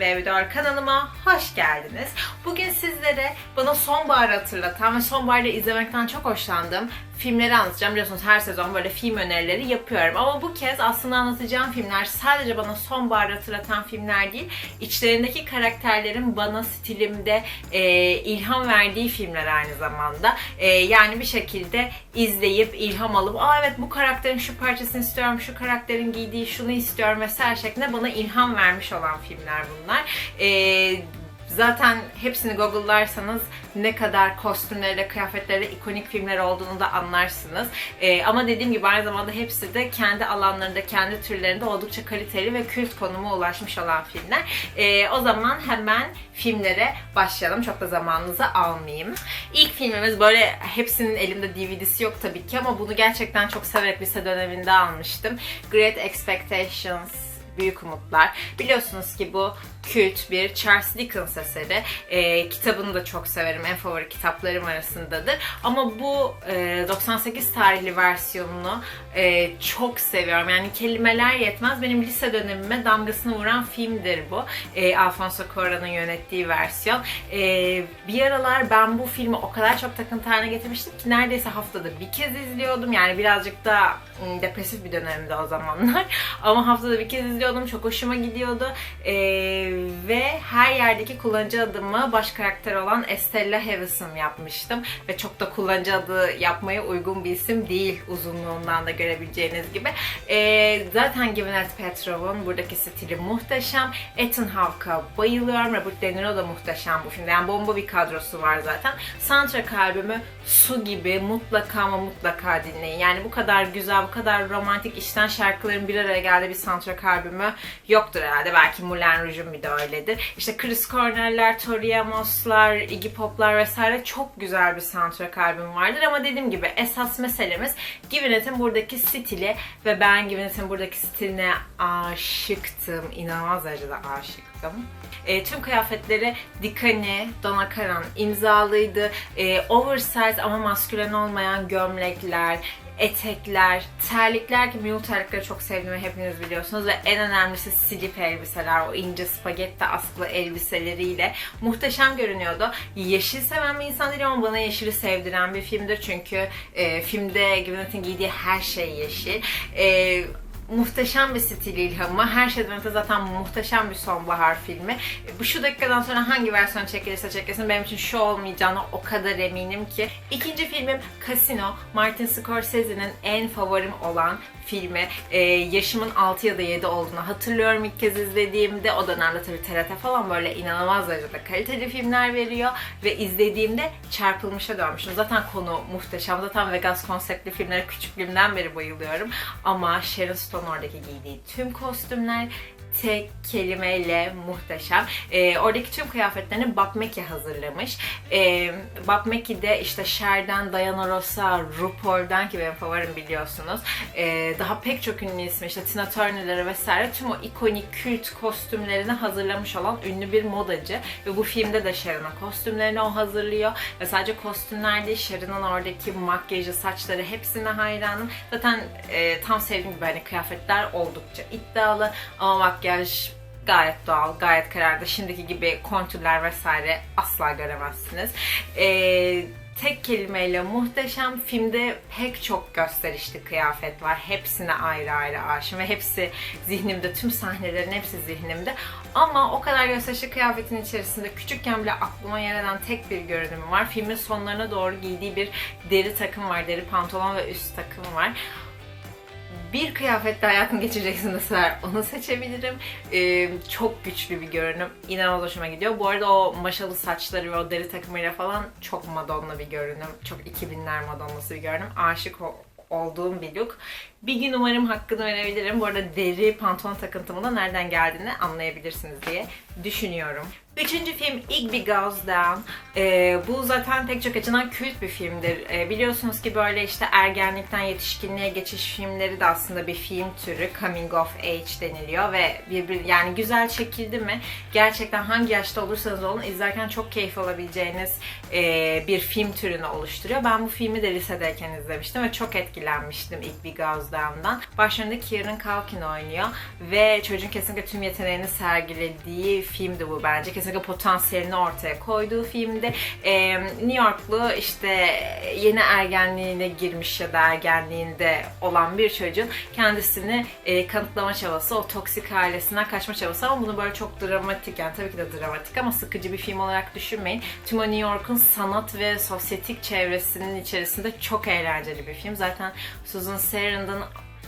Baby Doll kanalıma hoş geldiniz. Bugün sizlere bana sonbaharı hatırlatan ve sonbaharda izlemekten çok hoşlandığım filmleri anlatacağım. Biliyorsunuz her sezon böyle film önerileri yapıyorum. Ama bu kez aslında anlatacağım filmler sadece bana sonbaharı hatırlatan filmler değil, içlerindeki karakterlerin bana stilimde e, ilham verdiği filmler aynı zamanda. E, yani bir şekilde izleyip ilham alıp aa evet bu karakterin şu parçasını istiyorum, şu karakterin giydiği şunu istiyorum vesaire şeklinde bana ilham vermiş olan filmler bunlar. E, Zaten hepsini google'larsanız ne kadar kostümleriyle, kıyafetleriyle ikonik filmler olduğunu da anlarsınız. Ee, ama dediğim gibi aynı zamanda hepsi de kendi alanlarında, kendi türlerinde oldukça kaliteli ve kült konuma ulaşmış olan filmler. Ee, o zaman hemen filmlere başlayalım. Çok da zamanınızı almayayım. İlk filmimiz böyle hepsinin elimde DVD'si yok tabii ki ama bunu gerçekten çok severek lise döneminde almıştım. Great Expectations Büyük Umutlar. Biliyorsunuz ki bu kült bir Charles Dickens eseri. E, kitabını da çok severim. En favori kitaplarım arasındadır. Ama bu e, 98 tarihli versiyonunu e, çok seviyorum. Yani kelimeler yetmez. Benim lise dönemime damgasını vuran filmdir bu. E, Alfonso Cuarón'un yönettiği versiyon. E, bir aralar ben bu filmi o kadar çok takıntı haline getirmiştim ki neredeyse haftada bir kez izliyordum. Yani birazcık da depresif bir dönemde o zamanlar. Ama haftada bir kez izliyordum. Çok hoşuma gidiyordu. Eee ve her yerdeki kullanıcı adımı baş karakter olan Estella Harrison yapmıştım. Ve çok da kullanıcı adı yapmaya uygun bir isim değil uzunluğundan da görebileceğiniz gibi. Ee, zaten Gwyneth Paltrow'un buradaki stili muhteşem. Ethan Hawke'a bayılıyorum. Robert De Niro da muhteşem bu filmde. Yani bomba bir kadrosu var zaten. Soundtrack albümü su gibi mutlaka ama mutlaka dinleyin. Yani bu kadar güzel, bu kadar romantik işten şarkıların bir araya geldiği bir soundtrack albümü yoktur herhalde. Belki Moulin Rouge'un bir de öyledir. İşte Chris Cornell'ler, Tori Amos'lar, Iggy Pop'lar vesaire çok güzel bir soundtrack albüm vardır ama dediğim gibi esas meselemiz Gwyneth'in buradaki stili ve ben Gwyneth'in buradaki stiline aşıktım. İnanılmaz derecede aşıktım. E, tüm kıyafetleri Dikani, Donna Karan imzalıydı. E, oversize ama maskülen olmayan gömlekler, etekler, terlikler ki mule terlikleri çok sevdiğimi hepiniz biliyorsunuz ve en önemlisi slip elbiseler, o ince spagetti askılı elbiseleriyle muhteşem görünüyordu. Yeşil seven bir insan değilim ama bana yeşili sevdiren bir filmdir çünkü e, filmde Gwyneth'in giydiği her şey yeşil. E, muhteşem bir stil ilhamı. Her şeyden öte zaten muhteşem bir sonbahar filmi. Bu şu dakikadan sonra hangi versiyon çekilirse çekilsin benim için şu olmayacağına o kadar eminim ki. İkinci filmim Casino. Martin Scorsese'nin en favorim olan filmi. Ee, yaşımın 6 ya da 7 olduğunu hatırlıyorum ilk kez izlediğimde. O dönemde tabii TRT falan böyle inanılmaz derecede kaliteli filmler veriyor. Ve izlediğimde çarpılmışa dönmüşüm. Zaten konu muhteşem. Zaten Vegas konseptli filmlere küçüklüğümden beri bayılıyorum. Ama Sharon Stone oradaki giydiği tüm kostümler tek kelimeyle muhteşem. Ee, oradaki tüm kıyafetlerini Mackie hazırlamış. Bob Mackie de işte Cher'den, Diana Ross'a, RuPaul'dan ki benim favorim biliyorsunuz. Ee, daha pek çok ünlü ismi işte Tina Turner'ları vesaire tüm o ikonik kült kostümlerini hazırlamış olan ünlü bir modacı. Ve bu filmde de Sharon'a kostümlerini o hazırlıyor. Ve sadece kostümler değil Sharon'ın oradaki makyajı, saçları hepsine hayranım. Zaten e, tam sevdiğim gibi hani kıyafetler oldukça iddialı ama makyaj gayet doğal, gayet kararlı. Şimdiki gibi kontürler vesaire asla göremezsiniz. Ee, tek kelimeyle muhteşem. Filmde pek çok gösterişli kıyafet var. Hepsine ayrı ayrı aşığım ve hepsi zihnimde, tüm sahnelerin hepsi zihnimde. Ama o kadar gösterişli kıyafetin içerisinde küçükken bile aklıma yer eden tek bir görünümü var. Filmin sonlarına doğru giydiği bir deri takım var, deri pantolon ve üst takım var bir kıyafetle hayatını geçireceksin deseler onu seçebilirim. Ee, çok güçlü bir görünüm. İnanılmaz hoşuma gidiyor. Bu arada o maşalı saçları ve o deri takımıyla falan çok Madonna bir görünüm. Çok 2000'ler Madonna'sı bir görünüm. Aşık olduğum bir look. Bir gün umarım hakkını verebilirim. Bu arada deri pantolon takıntımın da nereden geldiğini anlayabilirsiniz diye düşünüyorum. Üçüncü film Igby Goes Down. Ee, bu zaten pek çok açıdan kült bir filmdir. Ee, biliyorsunuz ki böyle işte ergenlikten yetişkinliğe geçiş filmleri de aslında bir film türü. Coming of Age deniliyor ve birbir yani güzel çekildi mi gerçekten hangi yaşta olursanız olun izlerken çok keyif alabileceğiniz e, bir film türünü oluşturuyor. Ben bu filmi de lisedeyken izlemiştim ve çok etkilenmiştim Igby Goes Amsterdam'dan. Başlarında Kieran Culkin oynuyor ve çocuğun kesinlikle tüm yeteneğini sergilediği filmdi bu bence. Kesinlikle potansiyelini ortaya koyduğu filmdi. Ee, New Yorklu işte yeni ergenliğine girmiş ya da ergenliğinde olan bir çocuğun kendisini e, kanıtlama çabası, o toksik ailesinden kaçma çabası ama bunu böyle çok dramatik yani tabii ki de dramatik ama sıkıcı bir film olarak düşünmeyin. Tüm o New York'un sanat ve sosyetik çevresinin içerisinde çok eğlenceli bir film. Zaten Susan Sarandon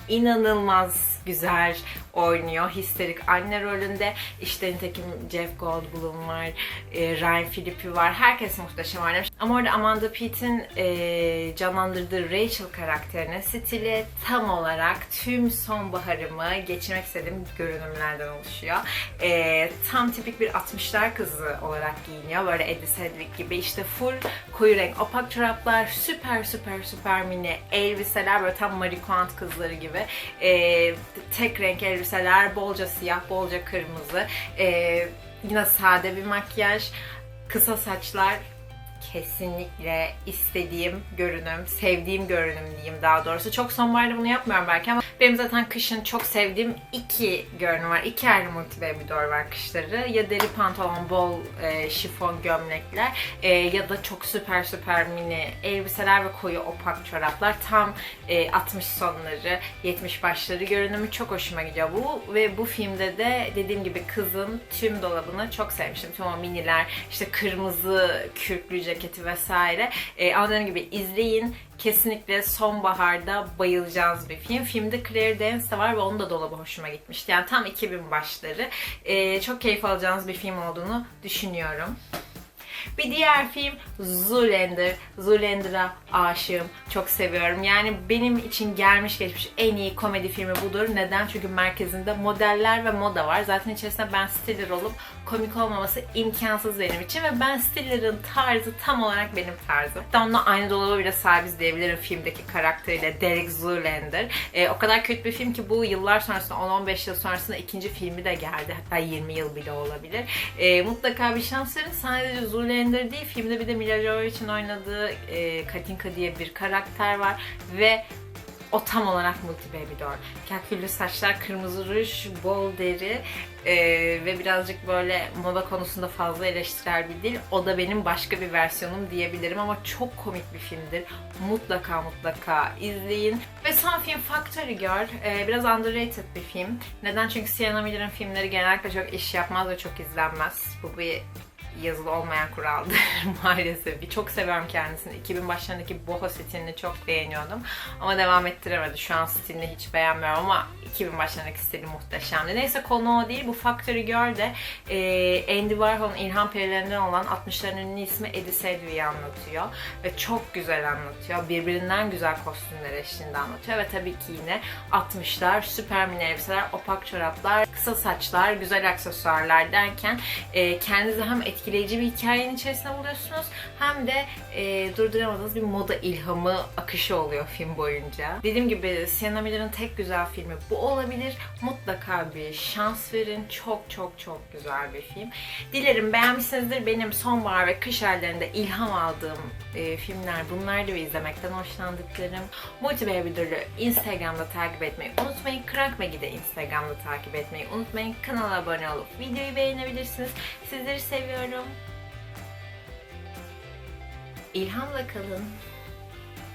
inanılmaz güzel oynuyor. Histerik anne rolünde. İşte nitekim Jeff Goldblum var, e, Ryan Phillippe var. Herkes muhteşem oynamış. Ama orada Amanda Peet'in e, canlandırdığı Rachel karakterinin stili tam olarak tüm sonbaharımı geçirmek istediğim görünümlerden oluşuyor. E, tam tipik bir 60'lar kızı olarak giyiniyor. Böyle Eddie Sedgwick gibi işte full koyu renk opak çoraplar, süper süper süper mini elbiseler böyle tam Marie Kondo kızları gibi. E, tek renk elbiseler, bolca siyah, bolca kırmızı. E, yine sade bir makyaj, kısa saçlar kesinlikle istediğim görünüm, sevdiğim görünüm diyeyim daha doğrusu. Çok sonbaharda bunu yapmıyorum belki ama benim zaten kışın çok sevdiğim iki görünüm var. İki ayrı multibabydoll var kışları. Ya deri pantolon, bol e, şifon gömlekler e, ya da çok süper süper mini elbiseler ve koyu opak çoraplar. Tam e, 60 sonları, 70 başları görünümü çok hoşuma gidiyor bu. Ve bu filmde de dediğim gibi kızın tüm dolabını çok sevmiştim. Tüm o miniler, işte kırmızı kürklü ceketi vesaire. E, ama dediğim gibi izleyin. Kesinlikle sonbaharda bayılacağınız bir film. Filmde Claire Danes de var ve onun da dolabı hoşuma gitmişti. Yani tam 2000 başları. E, çok keyif alacağınız bir film olduğunu düşünüyorum. Bir diğer film Zoolander. Zoolander'a aşığım. Çok seviyorum. Yani benim için gelmiş geçmiş en iyi komedi filmi budur. Neden? Çünkü merkezinde modeller ve moda var. Zaten içerisinde Ben Stiller olup komik olmaması imkansız benim için ve Ben Stiller'ın tarzı tam olarak benim tarzım. Hatta onunla aynı dolaba bile sahibiz diyebilirim filmdeki karakteriyle Derek Zoolander. Ee, o kadar kötü bir film ki bu yıllar sonrasında 10-15 yıl sonrasında ikinci filmi de geldi. Hatta 20 yıl bile olabilir. Ee, mutlaka bir şans verin. Sadece Zoolander değil filmde bir de Mila Jovovich'in oynadığı e, Katinka diye bir karakter var ve o tam olarak multi baby doll. Kaküllü saçlar, kırmızı ruj, bol deri e, ve birazcık böyle moda konusunda fazla eleştirel bir dil. O da benim başka bir versiyonum diyebilirim ama çok komik bir filmdir. Mutlaka mutlaka izleyin. Ve son film Factory Girl. E, biraz underrated bir film. Neden? Çünkü Sienna Miller'ın filmleri genellikle çok iş yapmaz ve çok izlenmez. Bu bir yazılı olmayan kuraldır maalesef. Çok seviyorum kendisini. 2000 başlarındaki boho stilini çok beğeniyordum. Ama devam ettiremedi. Şu an stilini hiç beğenmiyorum ama 2000 başlarındaki stili muhteşemdi. Neyse konu o değil. Bu Factory Girl de e, Andy Warhol'un ilham perilerinden olan 60'ların ünlü ismi Eddie Sedgwick'i anlatıyor. Ve çok güzel anlatıyor. Birbirinden güzel kostümler eşliğinde anlatıyor. Ve tabii ki yine 60'lar, süper mini elbiseler, opak çoraplar, kısa saçlar, güzel aksesuarlar derken e, kendinizi hem etkileyici bir hikayenin içerisinde buluyorsunuz hem de e, durduramadığınız bir moda ilhamı akışı oluyor film boyunca. Dediğim gibi Sienna Miller'ın tek güzel filmi bu olabilir. Mutlaka bir şans verin. Çok çok çok güzel bir film. Dilerim beğenmişsinizdir. Benim sonbahar ve kış aylarında ilham aldığım e, filmler bunlardı ve izlemekten hoşlandıklarım. Multi Baby Doll'ü Instagram'da takip etmeyi unutmayın. Crank Maggie'de de Instagram'da takip etmeyi unutmayın. Kanala abone olup videoyu beğenebilirsiniz. Sizleri seviyorum. İlhamla kalın.